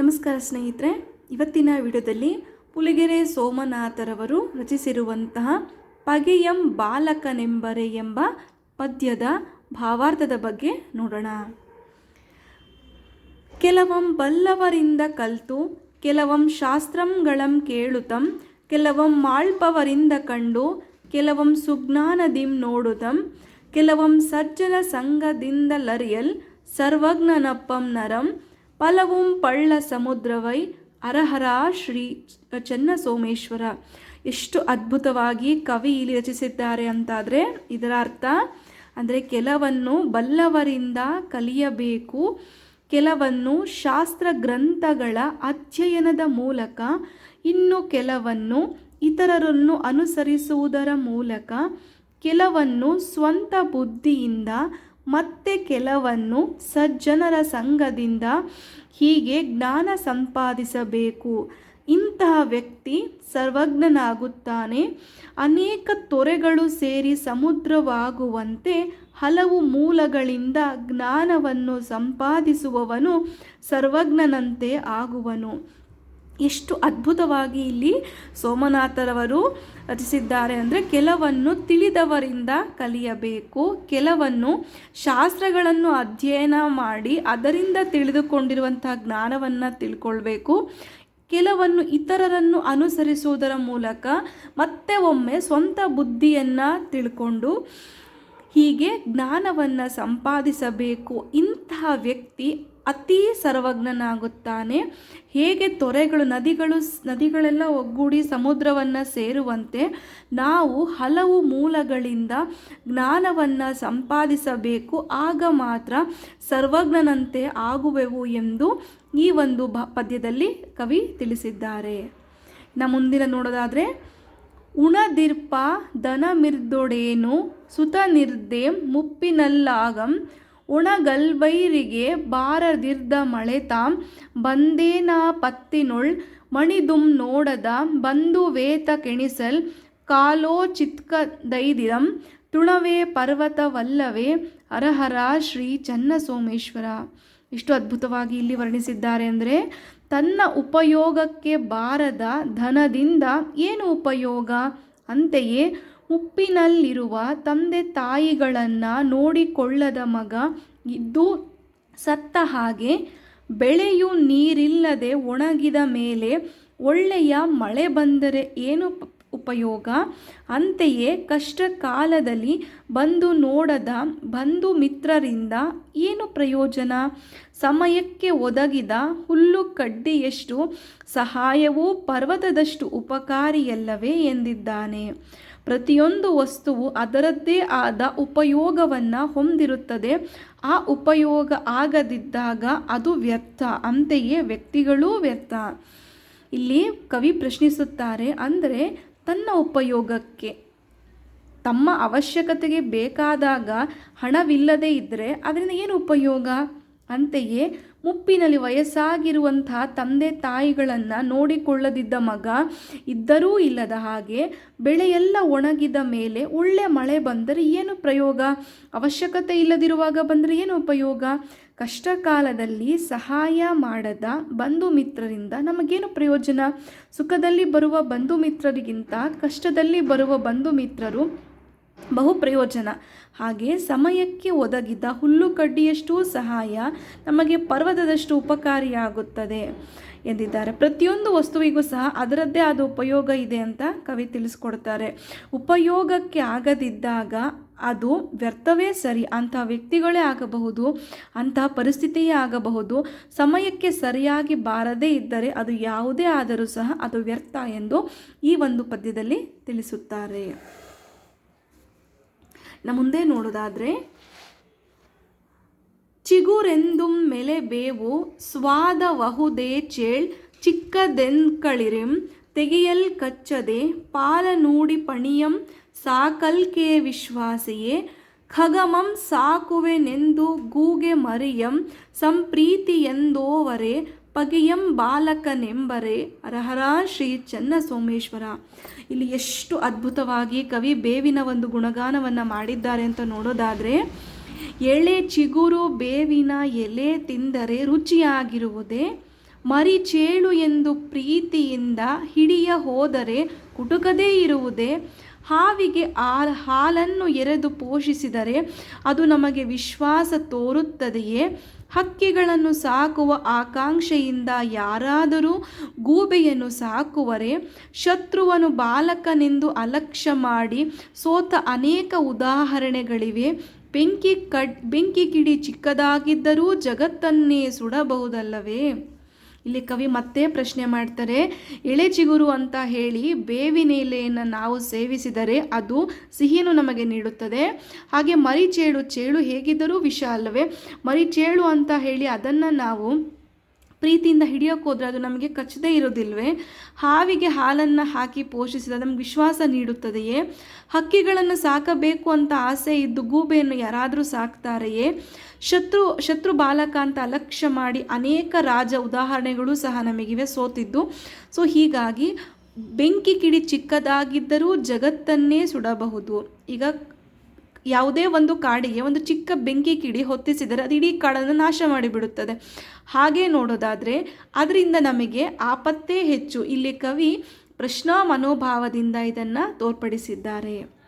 ನಮಸ್ಕಾರ ಸ್ನೇಹಿತರೆ, ಇವತ್ತಿನ ವಿಡಿಯೋದಲ್ಲಿ ಪುಲಿಗೆರೆ ಸೋಮನಾಥರವರು ರಚಿಸಿರುವಂತಹ ಪಗೆಯಂ ಬಾಲಕನೆಂಬರೆ ಎಂಬ ಪದ್ಯದ ಭಾವಾರ್ಥದ ಬಗ್ಗೆ ನೋಡೋಣ. ಕೆಲವಂ ಬಲ್ಲವರಿಂದ ಕಲ್ತು, ಕೆಲವಂ ಶಾಸ್ತ್ರಂಗಳಂ ಕೇಳುತ್ತಂ ಕೆಲವಂ ಮಾಳ್ಪವರಿಂದ ಕಂಡು, ಕೆಲವಂ ಸುಜ್ಞಾನದಿಂ ನೋಡುತ್ತಂ ಕೆಲವಂ ಸಜ್ಜನ ಸಂಘದಿಂದ ಲರಿಯಲ್, ಸರ್ವಜ್ಞನಪ್ಪಂ ನರಂ ಫಲವುಂ ಪಳ್ಳ ಸಮುದ್ರವೈ ಅರಹರ ಶ್ರೀ ಚನ್ನ ಸೋಮೇಶ್ವರ ಎಷ್ಟು ಅದ್ಭುತವಾಗಿ ಕವಿ ಇಲ್ಲಿ ರಚಿಸಿದ್ದಾರೆ ಅಂತಾದರೆ ಇದರ ಅರ್ಥ ಅಂದರೆ ಕೆಲವನ್ನು ಬಲ್ಲವರಿಂದ ಕಲಿಯಬೇಕು, ಕೆಲವನ್ನು ಶಾಸ್ತ್ರ ಗ್ರಂಥಗಳ ಅಧ್ಯಯನದ ಮೂಲಕ, ಇನ್ನು ಕೆಲವನ್ನು ಇತರರನ್ನು ಅನುಸರಿಸುವುದರ ಮೂಲಕ, ಕೆಲವನ್ನು ಸ್ವಂತ ಬುದ್ಧಿಯಿಂದ ಮತ್ತೆ ಕೆಲವನ್ನು ಸಜ್ಜನರ ಸಂಘದಿಂದ ಹೀಗೆ ಜ್ಞಾನ ಸಂಪಾದಿಸಬೇಕು. ಇಂತಹ ವ್ಯಕ್ತಿ ಸರ್ವಜ್ಞನಾಗುತ್ತಾನೆ. ಅನೇಕ ತೊರೆಗಳು ಸೇರಿ ಸಮುದ್ರವಾಗುವಂತೆ ಹಲವು ಮೂಲಗಳಿಂದ ಜ್ಞಾನವನ್ನು ಸಂಪಾದಿಸುವವನು ಸರ್ವಜ್ಞನಂತೆ ಆಗುವನು. ಎಷ್ಟು ಅದ್ಭುತವಾಗಿ ಇಲ್ಲಿ ಸೋಮನಾಥರವರು ರಚಿಸಿದ್ದಾರೆ ಅಂದರೆ ಕೆಲವನ್ನು ತಿಳಿದವರಿಂದ ಕಲಿಯಬೇಕು, ಕೆಲವನ್ನು ಶಾಸ್ತ್ರಗಳನ್ನು ಅಧ್ಯಯನ ಮಾಡಿ ಅದರಿಂದ ತಿಳಿದುಕೊಂಡಿರುವಂತಹ ಜ್ಞಾನವನ್ನು ತಿಳ್ಕೊಳ್ಬೇಕು, ಕೆಲವನ್ನು ಇತರರನ್ನು ಅನುಸರಿಸುವುದರ ಮೂಲಕ ಮತ್ತೆ ಒಮ್ಮೆ ಸ್ವಂತ ಬುದ್ಧಿಯನ್ನು ತಿಳ್ಕೊಂಡು ಹೀಗೆ ಜ್ಞಾನವನ್ನು ಸಂಪಾದಿಸಬೇಕು. ಇಂತಹ ವ್ಯಕ್ತಿ ಅತೀ ಸರ್ವಜ್ಞನಾಗುತ್ತಾನೆ. ಹೇಗೆ ತೊರೆಗಳು, ನದಿಗಳು, ನದಿಗಳೆಲ್ಲ ಒಗ್ಗೂಡಿ ಸಮುದ್ರವನ್ನು ಸೇರುವಂತೆ ನಾವು ಹಲವು ಮೂಲಗಳಿಂದ ಜ್ಞಾನವನ್ನು ಸಂಪಾದಿಸಬೇಕು. ಆಗ ಮಾತ್ರ ಸರ್ವಜ್ಞನಂತೆ ಆಗುವೆವು ಎಂದು ಈ ಒಂದು ಬ ಪದ್ಯದಲ್ಲಿ ಕವಿ ತಿಳಿಸಿದ್ದಾರೆ. ನ ಮುಂದಿನ ನೋಡೋದಾದರೆ, ಉಣದಿರ್ಪ ದನಮಿರ್ದೊಡೇನು ಸುತ ನಿರ್ದೆ ಮುಪ್ಪಿನಲ್ಲಾಗಂ ಉಣಗಲ್ಬೈರಿಗೆ ಬಾರದಿರ್ದ ಮಳೆತಾಂ ಬಂದೇನ ಪತ್ತಿನುಳ್ ಮಣಿದುಂ ನೋಡದ ಬಂದು ವೇತ ಕೆಣಿಸಲ್ ಕಾಲೋ ಚಿತ್ಕ ದೈದಿರಂ, ತುಣವೇ ಪರ್ವತವಲ್ಲವೇ ಹರಹರ ಶ್ರೀ ಚನ್ನಸೋಮೇಶ್ವರ. ಇಷ್ಟು ಅದ್ಭುತವಾಗಿ ಇಲ್ಲಿ ವರ್ಣಿಸಿದ್ದಾರೆ ಅಂದರೆ ತನ್ನ ಉಪಯೋಗಕ್ಕೆ ಬಾರದ ಧನದಿಂದ ಏನು ಉಪಯೋಗ? ಅಂತೆಯೇ ಉಪ್ಪಿನಲ್ಲಿರುವ ತಂದೆ ತಾಯಿಗಳನ್ನು ನೋಡಿಕೊಳ್ಳದ ಮಗ ಇದ್ದು ಸತ್ತ ಹಾಗೆ ಬೆಳೆಯು ನೀರಿಲ್ಲದೆ ಒಣಗಿದ ಮೇಲೆ ಒಳ್ಳೆಯ ಮಳೆ ಬಂದರೆ ಏನು ಉಪಯೋಗ. ಅಂತೆಯೇ ಕಷ್ಟ ಕಾಲದಲ್ಲಿ ಬಂದು ನೋಡದ ಬಂಧು ಮಿತ್ರರಿಂದ ಏನು ಪ್ರಯೋಜನ? ಸಮಯಕ್ಕೆ ಒದಗಿದ ಹುಲ್ಲು ಕಡ್ಡಿಯಷ್ಟು ಸಹಾಯವೂ ಪರ್ವತದಷ್ಟು ಉಪಕಾರಿಯಲ್ಲವೇ ಎಂದಿದ್ದಾನೆ. ಪ್ರತಿಯೊಂದು ವಸ್ತುವು ಅದರದ್ದೇ ಆದ ಉಪಯೋಗವನ್ನು ಹೊಂದಿರುತ್ತದೆ. ಆ ಉಪಯೋಗ ಆಗದಿದ್ದಾಗ ಅದು ವ್ಯರ್ಥ. ಅಂತೆಯೇ ವ್ಯಕ್ತಿಗಳೂ ವ್ಯರ್ಥ. ಇಲ್ಲಿ ಕವಿ ಪ್ರಶ್ನಿಸುತ್ತಾರೆ, ಅಂದರೆ ತನ್ನ ಉಪಯೋಗಕ್ಕೆ. ತಮ್ಮ ಅವಶ್ಯಕತೆಗೆ ಬೇಕಾದಾಗ ಹಣವಿಲ್ಲದೇ ಇದ್ದರೆ ಅದರಿಂದ ಏನು ಉಪಯೋಗ? ಅಂತೆಯೇ ಮುಪ್ಪಿನಲ್ಲಿ ವಯಸ್ಸಾಗಿರುವಂತಹ ತಂದೆ ತಾಯಿಗಳನ್ನು ನೋಡಿಕೊಳ್ಳದಿದ್ದ ಮಗ ಇದ್ದರೂ ಇಲ್ಲದ ಹಾಗೆ ಬೆಳೆಯೆಲ್ಲ ಒಣಗಿದ ಮೇಲೆ ಒಳ್ಳೆ ಮಳೆ ಬಂದರೆ ಏನು ಪ್ರಯೋಗ? ಅವಶ್ಯಕತೆ ಇಲ್ಲದಿರುವಾಗ ಬಂದರೆ ಏನು ಉಪಯೋಗ? ಕಷ್ಟ ಕಾಲದಲ್ಲಿ ಸಹಾಯ ಮಾಡದ ಬಂಧು ಮಿತ್ರರಿಂದ ನಮಗೇನು ಪ್ರಯೋಜನ? ಸುಖದಲ್ಲಿ ಬರುವ ಬಂಧು ಮಿತ್ರರಿಗಿಂತ ಕಷ್ಟದಲ್ಲಿ ಬರುವ ಬಂಧು ಮಿತ್ರರು ಬಹು ಪ್ರಯೋಜನ. ಹಾಗೆ ಸಮಯಕ್ಕೆ ಒದಗಿದ ಹುಲ್ಲು ಕಡ್ಡಿಯಷ್ಟು ಸಹಾಯ ನಮಗೆ ಪರ್ವತದಷ್ಟು ಉಪಕಾರಿಯಾಗುತ್ತದೆ. ಎಂದಿದ್ದಾರೆ. ಪ್ರತಿಯೊಂದು ವಸ್ತುವಿಗೂ ಸಹ ಅದರದ್ದೇ ಆದ ಉಪಯೋಗ ಇದೆ ಅಂತ ಕವಿ ತಿಳಿಸ್ಕೊಡ್ತಾರೆ. ಉಪಯೋಗಕ್ಕೆ ಆಗದಿದ್ದಾಗ ಅದು ವ್ಯರ್ಥವೇ ಸರಿ, ಅಂಥ ವ್ಯಕ್ತಿಗಳೇ ಆಗಬಹುದು ಅಂತಹ ಪರಿಸ್ಥಿತಿಯೇ ಆಗಬಹುದು. ಸಮಯಕ್ಕೆ ಸರಿಯಾಗಿ ಬಾರದೇ ಇದ್ದರೆ ಅದು ಯಾವುದೇ ಆದರೂ ಸಹ ಅದು ವ್ಯರ್ಥ ಎಂದು ಈ ಒಂದು ಪದ್ಯದಲ್ಲಿ ತಿಳಿಸುತ್ತಾರೆ. ನಮ್ಮ ಮುಂದೆ ನೋಡೋದಾದರೆ ಚಿಗುರೆಂದುಂ ಮೆಲೆ ಬೇವು, ಸ್ವಾದವಹುದೇ ಚೇಳ್, ಚಿಕ್ಕದೆಂಕಳಿರಿಂ, ತೆಗೆಯಲ್ ಕಚ್ಚದೆ, ಪಾಲ ನೂಡಿ ಪಣಿಯಂ ಸಾಕಲ್ಕೆ ವಿಶ್ವಾಸಿಯೇ, ಖಗಮಂ ಸಾಕುವೆನೆಂದು ಗೂಗೆ ಮರಿಯಂ ಸಂಪ್ರೀತಿಯೆಂದೋವರೆ ಪಗೆಯಂ ಬಾಲಕನೆಂಬರೆ. ಅರಹರ ಶ್ರೀ ಚನ್ನ ಸೋಮೇಶ್ವರ. ಇಲ್ಲಿ ಎಷ್ಟು ಅದ್ಭುತವಾಗಿ ಕವಿ ಬೇವಿನ ಒಂದು ಗುಣಗಾನವನ್ನು ಮಾಡಿದ್ದಾರೆ ಅಂತ ನೋಡೋದಾದರೆ ಎಳೆ ಚಿಗುರು ಬೇವಿನ ಎಲೆ ತಿಂದರೆ ರುಚಿಯಾಗಿರುವುದೇ? ಮರಿಚೇಳು ಎಂದು ಪ್ರೀತಿಯಿಂದ ಹಿಡಿಯ ಹೋದರೆ ಕುಟುಕದೇ ಇರುವುದೇ? ಹಾವಿಗೆ ಆ ಹಾಲನ್ನು ಎರೆದು ಪೋಷಿಸಿದರೆ ಅದು ನಮಗೆ ವಿಶ್ವಾಸ ತೋರುತ್ತದೆಯೇ? ಹಕ್ಕಿಗಳನ್ನು ಸಾಕುವ ಆಕಾಂಕ್ಷೆಯಿಂದ ಯಾರಾದರೂ ಗೂಬೆಯನ್ನು ಸಾಕುವರೆ? ಶತ್ರುವನು ಬಾಲಕನೆಂದು ಅಲಕ್ಷ್ಯ ಮಾಡಿ ಸೋತ ಅನೇಕ ಉದಾಹರಣೆಗಳಿವೆ. ಬೆಂಕಿ ಕಡ್, ಬೆಂಕಿ ಕಿಡಿ ಚಿಕ್ಕದಾಗಿದ್ದರೂ ಜಗತ್ತನ್ನೇ ಸುಡಬಹುದಲ್ಲವೇ? ಇಲ್ಲಿ ಕವಿ ಮತ್ತೆ ಪ್ರಶ್ನೆ ಮಾಡ್ತಾರೆ, ಎಳೆ ಚಿಗುರು ಅಂತ ಹೇಳಿ ಬೇವಿನ ಎಲೆಯನ್ನು ನಾವು ಸೇವಿಸಿದರೆ ಅದು ಸಿಹಿನೂ ನಮಗೆ ನೀಡುತ್ತದೆ. ಹಾಗೆ ಮರಿಚೇಳು, ಚೇಳು ಹೇಗಿದ್ದರೂ ವಿಷ ಅಲ್ಲವೇ? ಮರಿಚೇಳು ಅಂತ ಹೇಳಿ ಅದನ್ನು ನಾವು ಪ್ರೀತಿಯಿಂದ ಹಿಡಿಯೋಕ್ಕೋದ್ರೆ ಅದು ನಮಗೆ ಕಚ್ಚದೇ ಇರೋದಿಲ್ವೇ? ಹಾವಿಗೆ ಹಾಲನ್ನು ಹಾಕಿ ಪೋಷಿಸಿದ ನಮ್ಗೆ ವಿಶ್ವಾಸ ನೀಡುತ್ತದೆಯೇ? ಹಕ್ಕಿಗಳನ್ನು ಸಾಕಬೇಕು ಅಂತ ಆಸೆ ಇದ್ದು ಗೂಬೆಯನ್ನು ಯಾರಾದರೂ ಸಾಕ್ತಾರೆಯೇ? ಶತ್ರು ಶತ್ರು ಬಾಲಕ ಅಂತ ಅಲಕ್ಷ್ಯ ಮಾಡಿ ಅನೇಕ ರಾಜ ಉದಾಹರಣೆಗಳು ಸಹ ನಮಗಿವೆ ಸೋತಿದ್ದು. ಸೊ ಹೀಗಾಗಿ ಬೆಂಕಿ ಕಿಡಿ ಚಿಕ್ಕದಾಗಿದ್ದರೂ ಜಗತ್ತನ್ನೇ ಸುಡಬಹುದು. ಈಗ ಯಾವುದೇ ಒಂದು ಕಾಡಿಗೆ ಒಂದು ಚಿಕ್ಕ ಬೆಂಕಿ ಕಿಡಿ ಹೊತ್ತಿಸಿದರೆ ಅದು ಇಡೀ ಕಾಡನ್ನು ನಾಶ ಮಾಡಿಬಿಡುತ್ತದೆ. ಹಾಗೆ ನೋಡೋದಾದರೆ, ಅದರಿಂದ ನಮಗೆ ಆಪತ್ತೇ ಹೆಚ್ಚು. ಇಲ್ಲಿ ಕವಿ ಪ್ರಶ್ನಾ ಮನೋಭಾವದಿಂದ ಇದನ್ನು ತೋರ್ಪಡಿಸಿದ್ದಾರೆ.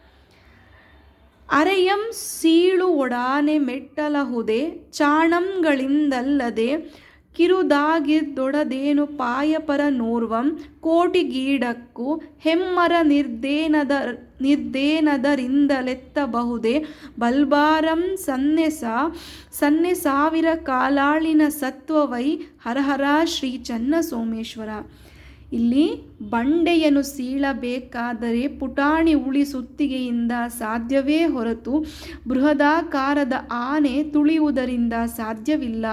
ಅರೆಯಂ ಸೀಳು ಒಡಾನೆ ಮೆಟ್ಟಲಹುದೆ ಚಾಣಂಗಳಿಂದಲ್ಲದೆ ಕಿರುದಾಗಿದ್ದೊಡದೇನು ಪಾಯಪರ ನೋರ್ವಂ ಕೋಟಿಗೀಡಕ್ಕೂ ಹೆಮ್ಮರ ನಿರ್ದೇನದ ನಿರ್ದೇನದರಿಂದಲೆತ್ತಬಹುದೇ ಬಲ್ಬಾರಂ ಸನ್ನೆಸ ಸನ್ನೆ ಸಾವಿರ ಕಾಲಾಳಿನ ಸತ್ವವೈ ಹರಹರ ಶ್ರೀ ಚನ್ನ ಸೋಮೇಶ್ವರ ಇಲ್ಲಿ ಬಂಡೆಯನ್ನು ಸೀಳಬೇಕಾದರೆ ಪುಟಾಣಿ ಉಳಿ ಸುತ್ತಿಗೆಯಿಂದ ಸಾಧ್ಯವೇ ಹೊರತು ಬೃಹದಾಕಾರದ ಆನೆ ತುಳಿಯುವುದರಿಂದ ಸಾಧ್ಯವಿಲ್ಲ.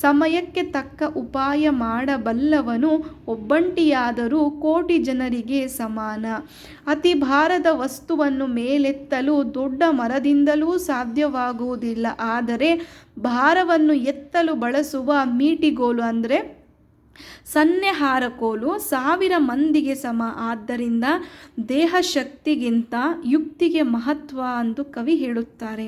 ಸಮಯಕ್ಕೆ ತಕ್ಕ ಉಪಾಯ ಮಾಡಬಲ್ಲವನು ಒಬ್ಬಂಟಿಯಾದರೂ ಕೋಟಿ ಜನರಿಗೆ ಸಮಾನ. ಅತಿ ಭಾರದ ವಸ್ತುವನ್ನು ಮೇಲೆತ್ತಲು ದೊಡ್ಡ ಮರದಿಂದಲೂ ಸಾಧ್ಯವಾಗುವುದಿಲ್ಲ. ಆದರೆ ಭಾರವನ್ನು ಎತ್ತಲು ಬಳಸುವ ಮೀಟಿಗೋಲು ಅಂದರೆ ಸನ್ನೆ ಹಾರಕೋಲು ಸಾವಿರ ಮಂದಿಗೆ ಸಮ. ಆದ್ದರಿಂದ ದೇಹ ಶಕ್ತಿಗಿಂತ ಯುಕ್ತಿಗೆ ಮಹತ್ವ ಎಂದು ಕವಿ ಹೇಳುತ್ತಾರೆ.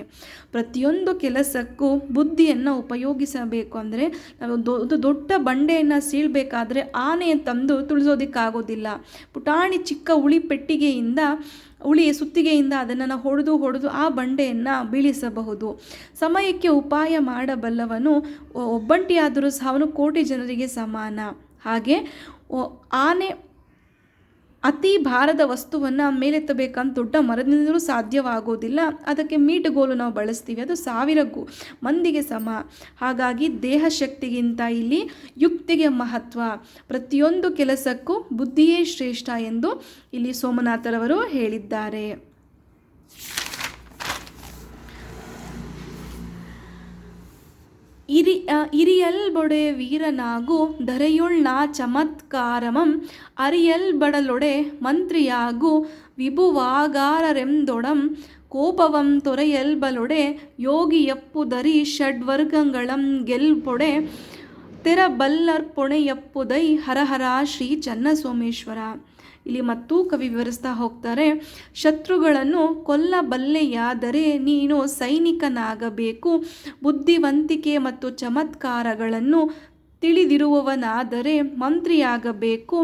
ಪ್ರತಿಯೊಂದು ಕೆಲಸಕ್ಕೂ ಬುದ್ಧಿಯನ್ನು ಉಪಯೋಗಿಸಬೇಕು ಅಂದರೆ ನಾವು ದೊ ದೊಡ್ಡ ಬಂಡೆಯನ್ನು ಸೀಳಬೇಕಾದ್ರೆ ಆನೆ ತಂದು ತುಳಿಸೋದಕ್ಕಾಗೋದಿಲ್ಲ. ಪುಟಾಣಿ ಚಿಕ್ಕ ಉಳಿ ಪೆಟ್ಟಿಗೆಯಿಂದ ಉಳಿ ಸುತ್ತಿಗೆಯಿಂದ ಅದನ್ನು ಹೊಡೆದು ಹೊಡೆದು ಆ ಬಂಡೆಯನ್ನು ಬೀಳಿಸಬಹುದು. ಸಮಯಕ್ಕೆ ಉಪಾಯ ಮಾಡಬಲ್ಲವನು ಒಬ್ಬಂಟಿಯಾದರೂ ಸಹ ಅವನು ಕೋಟಿ ಜನರಿಗೆ ಸಮಾನ. ಹಾಗೆ ಆನೆ ಅತಿ ಭಾರದ ವಸ್ತುವನ್ನು ಮೇಲೆತ್ತಬೇಕಂತ ದೊಡ್ಡ ಮರದಿಂದಲೂ ಸಾಧ್ಯವಾಗೋದಿಲ್ಲ. ಅದಕ್ಕೆ ಮೀಟುಗೋಲು ನಾವು ಬಳಸ್ತೀವಿ. ಅದು ಸಾವಿರ ಗೋ, ಮಂದಿಗೆ ಸಮ. ಹಾಗಾಗಿ ದೇಹ ಶಕ್ತಿಗಿಂತ ಇಲ್ಲಿ ಯುಕ್ತಿಗೆ ಮಹತ್ವ. ಪ್ರತಿಯೊಂದು ಕೆಲಸಕ್ಕೂ ಬುದ್ಧಿಯೇ ಶ್ರೇಷ್ಠ ಎಂದು ಇಲ್ಲಿ ಸೋಮನಾಥರವರು ಹೇಳಿದ್ದಾರೆ. ಇರಿ ಇರಿಯಲ್ಬೊಡೆ ವೀರನಾಗು, ಧರೆಯುಳ್ನ ಚಮತ್ಕಾರಮಂ ಅರಿಯಲ್ಬಡಲೊಡೆ ಮಂತ್ರಿಯಾಗು, ವಿಭುವಾಗಾರರೆಂದೊಡಂ, ಕೋಪವಂ ತೊರೆಯಲ್ಬಲೊಡೆ ಯೋಗಿಯಪ್ಪುದರಿ ಷಡ್ವರ್ಗಗಳಂ ಗೆಲ್ಪೊಡೆ, ತೆರಬಲ್ಲರ್ಪೊಣೆಯಪ್ಪುದೈ ಹರಹರ ಶ್ರೀ ಚನ್ನಸೋಮೇಶ್ವರ. ಇಲ್ಲಿ ಮತ್ತೂ ಕವಿ ವಿವರಿಸ್ತಾ ಹೋಗ್ತಾರೆ, ಶತ್ರುಗಳನ್ನು ಕೊಲ್ಲಬಲ್ಲೆಯಾದರೆ ನೀನು ಸೈನಿಕನಾಗಬೇಕು. ಬುದ್ಧಿವಂತಿಕೆ ಮತ್ತು ಚಮತ್ಕಾರಗಳನ್ನು ತಿಳಿದಿರುವವನಾದರೆ ಮಂತ್ರಿಯಾಗಬೇಕು.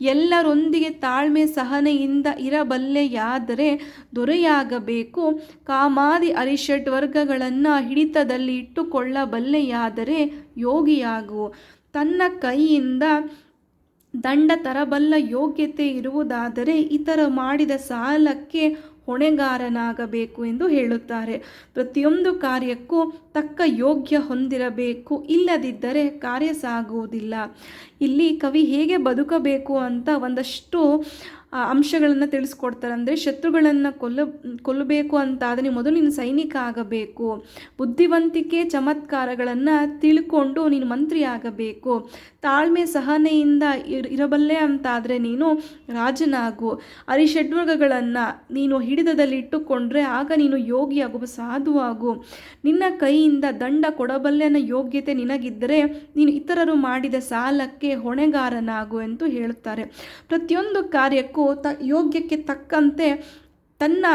ಎಲ್ಲರೊಂದಿಗೆ ತಾಳ್ಮೆ ಸಹನೆಯಿಂದ ಇರಬಲ್ಲೆಯಾದರೆ ದೊರೆಯಾಗಬೇಕು. ಕಾಮಾದಿ ಅರಿಷಡ್ ವರ್ಗಗಳನ್ನು ಹಿಡಿತದಲ್ಲಿ ಇಟ್ಟುಕೊಳ್ಳಬಲ್ಲೆಯಾದರೆ ಯೋಗಿಯಾಗು. ತನ್ನ ಕೈಯಿಂದ ದಂಡ ತರಬಲ್ಲ ಯೋಗ್ಯತೆ ಇರುವುದಾದರೆ ಇತರ ಮಾಡಿದ ಸಾಲಕ್ಕೆ ಹೊಣೆಗಾರನಾಗಬೇಕು ಎಂದು ಹೇಳುತ್ತಾರೆ. ಪ್ರತಿಯೊಂದು ಕಾರ್ಯಕ್ಕೂ ತಕ್ಕ ಯೋಗ್ಯ ಹೊಂದಿರಬೇಕು. ಇಲ್ಲದಿದ್ದರೆ ಕಾರ್ಯ ಸಾಗುವುದಿಲ್ಲ. ಇಲ್ಲಿ ಕವಿ ಹೇಗೆ ಬದುಕಬೇಕು ಅಂತ ಒಂದಷ್ಟು ಅಂಶಗಳನ್ನು ತಿಳಿಸ್ಕೊಡ್ತಾರೆ. ಅಂದರೆ ಶತ್ರುಗಳನ್ನು ಕೊಲ್ಲ, ಕೊಲ್ಲಬೇಕು ಅಂತಾದರೆ ಮೊದಲು ನೀನು ಸೈನಿಕ ಆಗಬೇಕು. ಬುದ್ಧಿವಂತಿಕೆ ಚಮತ್ಕಾರಗಳನ್ನು ತಿಳ್ಕೊಂಡು ನೀನು ಮಂತ್ರಿ ಆಗಬೇಕು. ತಾಳ್ಮೆ ಸಹನೆಯಿಂದ ಇರ್, ಇರಬಲ್ಲೆ ಅಂತಾದರೆ ನೀನು ರಾಜನಾಗು. ಅರಿಷಡ್ವರ್ಗಗಳನ್ನು ನೀನು ಹಿಡಿದದಲ್ಲಿ ಇಟ್ಟುಕೊಂಡ್ರೆ ಆಗ ನೀನು ಯೋಗಿಯಾಗುವ ಸಾಧುವಾಗು. ನಿನ್ನ ಕೈಯಿಂದ ದಂಡ ಕೊಡಬಲ್ಲೆ ಅನ್ನೋ ಯೋಗ್ಯತೆ ನಿನಗಿದ್ದರೆ ನೀನು ಇತರರು ಮಾಡಿದ ಸಾಲಕ್ಕೆ ಹೊಣೆಗಾರನಾಗು ಎಂದು ಹೇಳುತ್ತಾರೆ. ಪ್ರತಿಯೊಂದು ಕಾರ್ಯಕ್ಕೂ ತ, ಯೋಗ್ಯಕ್ಕೆ ತಕ್ಕಂತೆ ತನ್ನ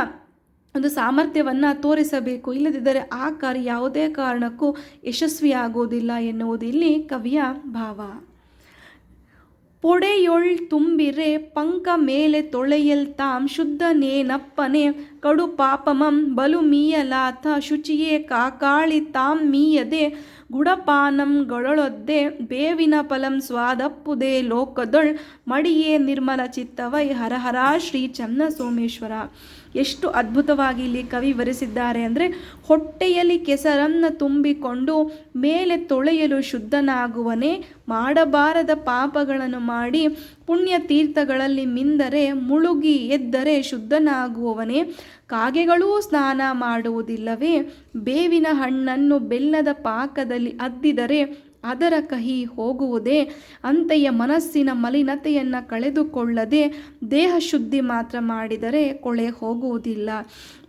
ಒಂದು ಸಾಮರ್ಥ್ಯವನ್ನು ತೋರಿಸಬೇಕು. ಇಲ್ಲದಿದ್ದರೆ ಆ ಕಾರ್ಯ ಯಾವುದೇ ಕಾರಣಕ್ಕೂ ಯಶಸ್ವಿಯಾಗುವುದಿಲ್ಲ ಎನ್ನುವುದು ಇಲ್ಲಿ ಕವಿಯ ಭಾವ. ಪೊಡೆಯೊಳ್ ತುಂಬಿರೆ ಪಂಕ ಮೇಲೆ ತೊಳೆಯಲ್ ಶುದ್ಧ ಶುದ್ಧನೇನಪ್ಪನೆ ಕಡು ಪಾಪಮಂ ಬಲು ಮೀಯಲಾಥ ಶುಚಿಯೇ ಕಾಕಾಳಿ ತಾಂ ಮೀಯದೆ ಗುಡಪಾನಂಗಳೊದ್ದೆ ಬೇವಿನ ಫಲಂ ಸ್ವಾದಪ್ಪುದೇ ಲೋಕದೊಳ್ ಮಡಿಯೇ ನಿರ್ಮಲ ಚಿತ್ತವೈ ಹರಹರ ಶ್ರೀ ಚನ್ನ ಸೋಮೇಶ್ವರ ಎಷ್ಟು ಅದ್ಭುತವಾಗಿ ಇಲ್ಲಿ ಕವಿ ವರಿಸಿದ್ದಾರೆ ಅಂದರೆ ಹೊಟ್ಟೆಯಲ್ಲಿ ಕೆಸರನ್ನು ತುಂಬಿಕೊಂಡು ಮೇಲೆ ತೊಳೆಯಲು ಶುದ್ಧನಾಗುವನೇ ಮಾಡಬಾರದ ಪಾಪಗಳನ್ನು ಮಾಡಿ ಪುಣ್ಯ ತೀರ್ಥಗಳಲ್ಲಿ ಮಿಂದರೆ ಮುಳುಗಿ ಎದ್ದರೆ ಶುದ್ಧನಾಗುವವನೇ. ಕಾಗೆಗಳೂ ಸ್ನಾನ ಮಾಡುವುದಿಲ್ಲವೇ? ಬೇವಿನ ಹಣ್ಣನ್ನು ಬೆಲ್ಲದ ಪಾಕದಲ್ಲಿ ಅದ್ದಿದರೆ ಅದರ ಕಹಿ ಹೋಗುವುದೇ? ಅಂತೆಯ ಮನಸ್ಸಿನ ಮಲಿನತೆಯನ್ನು ಕಳೆದುಕೊಳ್ಳದೆ ದೇಹ ಶುದ್ಧಿ ಮಾತ್ರ ಮಾಡಿದರೆ ಕೊಳೆ ಹೋಗುವುದಿಲ್ಲ.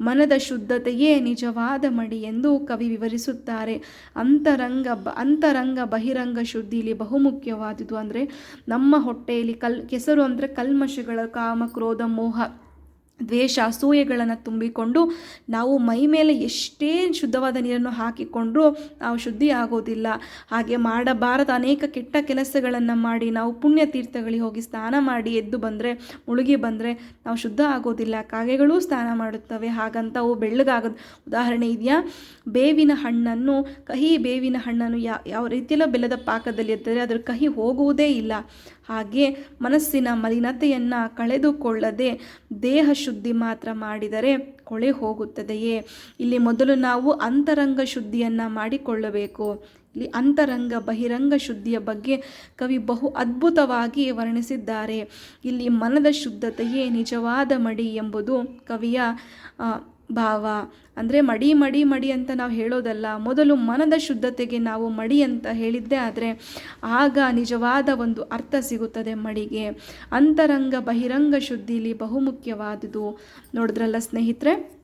ಮನದ ಶುದ್ಧತೆಯೇ ನಿಜವಾದ ಮಡಿ ಎಂದು ಕವಿ ವಿವರಿಸುತ್ತಾರೆ. ಅಂತರಂಗ ಬ, ಅಂತರಂಗ ಬಹಿರಂಗ ಶುದ್ಧಿಲಿ ಬಹುಮುಖ್ಯವಾದುದು ಅಂದರೆ ನಮ್ಮ ಹೊಟ್ಟೆಯಲ್ಲಿ ಕಲ್, ಕೆಸರು ಅಂದರೆ ಕಲ್ಮಶಗಳ, ಕಾಮ, ಕ್ರೋಧ, ಮೋಹ. ದ್ವೇಷ, ಅಸೂಯೆಗಳನ್ನು ತುಂಬಿಕೊಂಡು ನಾವು ಮೈ ಮೇಲೆ ಎಷ್ಟೇ ಶುದ್ಧವಾದ ನೀರನ್ನು ಹಾಕಿಕೊಂಡ್ರು ನಾವು ಶುದ್ಧಿ ಆಗೋದಿಲ್ಲ. ಹಾಗೆ ಮಾಡಬಾರದ ಅನೇಕ ಕೆಟ್ಟ ಕೆಲಸಗಳನ್ನು ಮಾಡಿ, ನಾವು ಪುಣ್ಯ ತೀರ್ಥಗಳಿಗೆ ಹೋಗಿ ಸ್ನಾನ ಮಾಡಿ, ಎದ್ದು ಬಂದರೆ, ಮುಳುಗಿ ಬಂದರೆ ನಾವು ಶುದ್ಧ ಆಗೋದಿಲ್ಲ. ಕಾಗೆಗಳೂ ಸ್ನಾನ ಮಾಡುತ್ತವೆ. ಹಾಗಂತ ಅವು ಬೆಳ್ಳಗಾಗೋದು. ಉದಾಹರಣೆ ಇದೆಯಾ? ಬೇವಿನ ಹಣ್ಣನ್ನು, ಕಹಿ ಬೇವಿನ ಹಣ್ಣನ್ನು ಯಾವ ಯಾವ ರೀತಿಯಲ್ಲ ಬೆಲ್ಲದ ಪಾಕದಲ್ಲಿ ಎದ್ದರೆ ಅದರ ಕಹಿ ಹೋಗುವುದೇ ಇಲ್ಲ. ಹಾಗೆ ಮನಸ್ಸಿನ ಮಲಿನತೆಯನ್ನು ಕಳೆದುಕೊಳ್ಳದೆ ದೇಹ ಶುದ್ಧಿ ಮಾತ್ರ ಮಾಡಿದರೆ ಕೊಳೆ ಹೋಗುತ್ತದೆಯೇ? ಇಲ್ಲಿ ಮೊದಲು ನಾವು ಅಂತರಂಗ ಶುದ್ಧಿಯನ್ನು ಮಾಡಿಕೊಳ್ಳಬೇಕು. ಇಲ್ಲಿ ಅಂತರಂಗ ಬಹಿರಂಗ ಶುದ್ಧಿಯ ಬಗ್ಗೆ ಕವಿ ಬಹು ಅದ್ಭುತವಾಗಿ ವರ್ಣಿಸಿದ್ದಾರೆ. ಇಲ್ಲಿ ಮನದ ಶುದ್ಧತೆಯೇ ನಿಜವಾದ ಮಡಿ ಎಂಬುದು ಕವಿಯ ಭಾವ. ಅಂದರೆ ಮಡಿ ಮಡಿ ಮಡಿ ಅಂತ ನಾವು ಹೇಳೋದಲ್ಲ, ಮೊದಲು ಮನದ ಶುದ್ಧತೆಗೆ ನಾವು ಮಡಿ ಅಂತ ಹೇಳಿದ್ದೇ ಆದರೆ ಆಗ ನಿಜವಾದ ಒಂದು ಅರ್ಥ ಸಿಗುತ್ತದೆ ಮಡಿಗೆ. ಅಂತರಂಗ ಬಹಿರಂಗ ಶುದ್ಧಿಲಿ ಬಹುಮುಖ್ಯವಾದುದು. ನೋಡಿದ್ರಲ್ಲ ಸ್ನೇಹಿತರೆ?